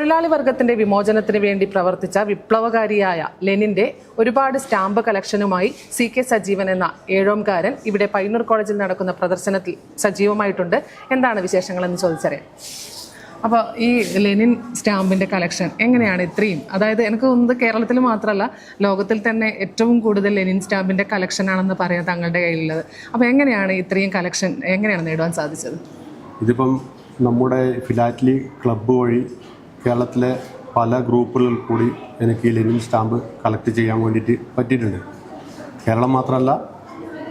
തൊഴിലാളി വർഗത്തിന്റെ വിമോചനത്തിന് വേണ്ടി പ്രവർത്തിച്ച വിപ്ലവകാരിയായ ലെനിന്റെ ഒരുപാട് സ്റ്റാമ്പ് കളക്ഷനുമായി സി കെ സജീവൻ എന്ന ഏഴോംകാരൻ ഇവിടെ പയ്യന്നൂർ കോളേജിൽ നടക്കുന്ന പ്രദർശനത്തിൽ സജീവമായിട്ടുണ്ട്. എന്താണ് വിശേഷങ്ങൾ എന്ന് ചോദിച്ചറിയാം. അപ്പോൾ ഈ ലെനിൻ സ്റ്റാമ്പിന്റെ കളക്ഷൻ എങ്ങനെയാണ് ഇത്രയും? അതായത് എനിക്ക് തോന്നുന്നത് കേരളത്തിൽ മാത്രമല്ല ലോകത്തിൽ തന്നെ ഏറ്റവും കൂടുതൽ ലെനിൻ സ്റ്റാമ്പിന്റെ കളക്ഷൻ ആണെന്ന് പറയാം തങ്ങളുടെ കയ്യിലുള്ളത്. അപ്പോൾ എങ്ങനെയാണ് ഇത്രയും കളക്ഷൻ എങ്ങനെയാണ് നേടുവാൻ സാധിച്ചത്? ഇതിപ്പം നമ്മുടെ ഫിലാറ്റ്ലി ക്ലബ്ബ് വഴി കേരളത്തിലെ പല ഗ്രൂപ്പുകളിൽ കൂടി എനിക്ക് ഈ ലെനിൻ സ്റ്റാമ്പ് കളക്ട് ചെയ്യാൻ വേണ്ടിയിട്ട് പറ്റിയിട്ടുണ്ട്. കേരളം മാത്രമല്ല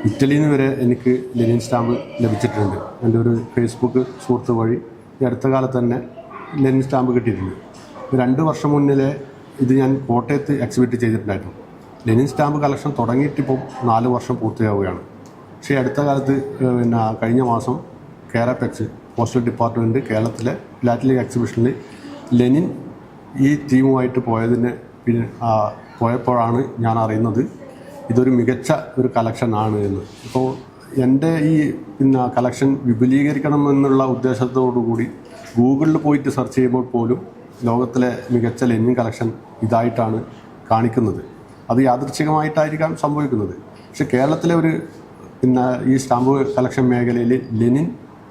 ഇറ്റലിയിൽ നിന്ന് വരെ എനിക്ക് ലെനിൻ സ്റ്റാമ്പ് ലഭിച്ചിട്ടുണ്ട്. എന്റെ ഒരു ഫേസ്ബുക്ക് സുഹൃത്ത് വഴി ഈ അടുത്ത കാലത്ത് തന്നെ ലെനിൻ സ്റ്റാമ്പ് കിട്ടിയിട്ടുണ്ട്. രണ്ട് വർഷം മുന്നിലെ ഇത് ഞാൻ കോട്ടയത്ത് എക്സിബിറ്റ് ചെയ്തിട്ടുണ്ടായിരുന്നു. ലെനിൻ സ്റ്റാമ്പ് കളക്ഷൻ തുടങ്ങിയിട്ടിപ്പോൾ നാല് വർഷം പൂർത്തിയാവുകയാണ്. പക്ഷേ അടുത്ത കാലത്ത് പിന്നെ കഴിഞ്ഞ മാസം കേരപ്പെക്സ് പോസ്റ്റൽ ഡിപ്പാർട്ട്മെന്റ് കേരളത്തിലെ ലാറ്റിലിക് എക്സിബിഷനിൽ ലെനിൻ ഈ ടീമുമായിട്ട് പോയതിന് പിന്നെ പോയപ്പോഴാണ് ഞാൻ അറിയുന്നത് ഇതൊരു മികച്ച ഒരു കളക്ഷൻ ആണ് എന്ന്. ഇപ്പോൾ എന്റെ ഈ പിന്നെ കളക്ഷൻ വിപുലീകരിക്കണം എന്നുള്ള ഉദ്ദേശത്തോടു കൂടി ഗൂഗിളിൽ പോയിട്ട് സെർച്ച് ചെയ്യുമ്പോൾ പോലും ലോകത്തിലെ മികച്ച ലെനിൻ കളക്ഷൻ ഇതായിട്ടാണ് കാണിക്കുന്നത്. അത് യാദൃച്ഛികമായിട്ടായിരിക്കാം സംഭവിക്കുന്നത്. പക്ഷെ കേരളത്തിലെ ഒരു പിന്നെ ഈ സ്റ്റാമ്പ് കളക്ഷൻ മേഖലയിൽ ലെനിൻ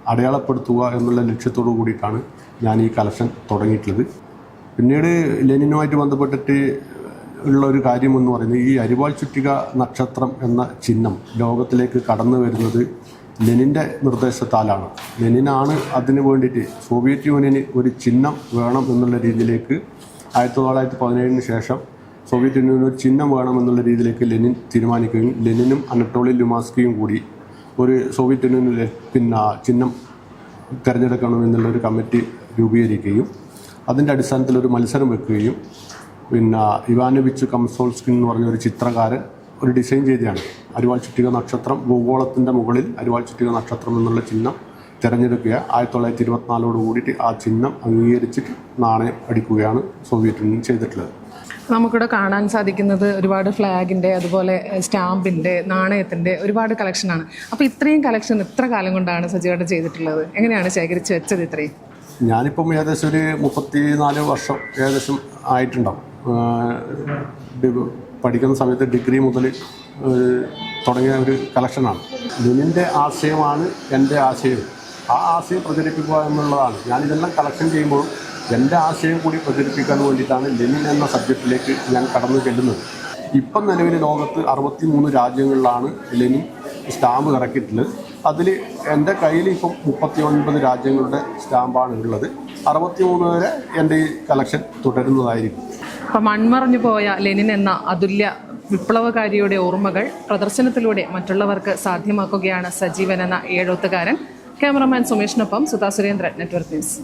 അടയാളപ്പെടുത്തുക എന്നുള്ള ലക്ഷ്യത്തോടു കൂടിയിട്ടാണ് ഞാൻ ഈ കളക്ഷൻ തുടങ്ങിയിട്ടുള്ളത്. പിന്നീട് ലെനിനുമായിട്ട് ബന്ധപ്പെട്ടിട്ട് ഉള്ള ഒരു കാര്യം എന്ന് പറയുന്നത് ഈ അരിവാൾ ചുറ്റിക നക്ഷത്രം എന്ന ചിഹ്നം ലോകത്തിലേക്ക് കടന്നു വരുന്നത് ലെനിന്റെ നിർദ്ദേശത്താലാണ്. ലെനിനാണ് അതിന് വേണ്ടിയിട്ട് സോവിയറ്റ് യൂണിയന് ഒരു ചിഹ്നം വേണം എന്നുള്ള രീതിയിലേക്ക് ആയിരത്തി തൊള്ളായിരത്തി പതിനേഴിന് ശേഷം സോവിയറ്റ് യൂണിയൻ ഒരു ചിഹ്നം വേണം എന്നുള്ള രീതിയിലേക്ക് ലെനിൻ തീരുമാനിക്കുകയും ലെനിനും അനട്ടോളി ലുമാസ്കിയും കൂടി ഒരു സോവിയറ്റ് യൂണിയനിലെ പിന്നെ ചിഹ്നം തിരഞ്ഞെടുക്കണം എന്നുള്ള ഒരു കമ്മിറ്റി രൂപീകരിക്കുകയും അതിന്റെ അടിസ്ഥാനത്തിൽ ഒരു മത്സരം വെക്കുകയും പിന്നെ ഇവാനോവിച്ച് കംസോൾസ്കിൻ എന്ന് പറഞ്ഞ ഒരു ചിത്രകാരൻ ഒരു ഡിസൈൻ ചെയ്തതാണ്. അരിവാൾ ചുറ്റിക നക്ഷത്രം ഭൂഗോളത്തിന്റെ മുകളിൽ അരിവാൾ ചുറ്റിക നക്ഷത്രം എന്നുള്ള ചിഹ്നം തിരഞ്ഞെടുക്കുക. ആയിരത്തി തൊള്ളായിരത്തി ഇരുപത്തിനാലോട് കൂടിയിട്ട് ആ ചിഹ്നം അംഗീകരിച്ചിട്ട് നാണയം അടിക്കുകയാണ് സോവിയറ്റ് യൂണിയൻ ചെയ്തിട്ടുള്ളത്. നമുക്കിവിടെ കാണാൻ സാധിക്കുന്നത് ഒരുപാട് ഫ്ലാഗിന്റെ അതുപോലെ സ്റ്റാമ്പിന്റെ നാണയത്തിന്റെ ഒരുപാട് കളക്ഷനാണ്. അപ്പോൾ ഇത്രയും കളക്ഷൻ ഇത്ര കാലം കൊണ്ടാണ് സജീവമായിട്ട് ചെയ്തിട്ടുള്ളത്. എങ്ങനെയാണ് ശേഖരിച്ച് വെച്ചത് ഇത്രയും? ഞാനിപ്പം ഏകദേശം ഒരു മുപ്പത്തി നാല് വർഷം ഏകദേശം ആയിട്ടുണ്ടാവും. പഠിക്കുന്ന സമയത്ത് ഡിഗ്രി മുതൽ തുടങ്ങിയ ഒരു കളക്ഷനാണ്. ലെനിന്റെ ആശയമാണ് എന്റെ ആശയം. ആ ആശയം പ്രചരിപ്പിക്കുക എന്നുള്ളതാണ്. ഞാനിതെല്ലാം കളക്ഷൻ ചെയ്യുമ്പോൾ എന്റെ ആശയം കൂടി പ്രചരിപ്പിക്കാൻ വേണ്ടിയിട്ടാണ് ലെനിൻ എന്ന സബ്ജക്റ്റിലേക്ക് ഞാൻ കടന്നു ചെല്ലുന്നത്. ഇപ്പം നിലവിൽ ലോകത്ത് അറുപത്തി മൂന്ന് രാജ്യങ്ങളിലാണ് ലെനിൻ സ്റ്റാമ്പ് കിടക്കിയിട്ടുള്ളത് അതിൽ എന്റെ കയ്യിൽ ഇപ്പം മുപ്പത്തി ഒൻപത് രാജ്യങ്ങളുടെ സ്റ്റാമ്പാണ് ഉള്ളത്. അറുപത്തി മൂന്ന് വരെ എന്റെ ഈ കളക്ഷൻ തുടരുന്നതായിരിക്കും. അപ്പം മൺമറഞ്ഞു പോയ ലെനിൻ എന്ന അതുല്യ വിപ്ലവകാരിയുടെ ഓർമ്മകൾ പ്രദർശനത്തിലൂടെ മറ്റുള്ളവർക്ക് സാധ്യമാക്കുകയാണ് സജീവൻ എന്ന ഏഴോത്തുകാരൻ ക്യാമറമാൻ സുമേഷിനൊപ്പം സുധാ സുരേന്ദ്രൻ നെറ്റ്വർക്ക് ന്യൂസ്.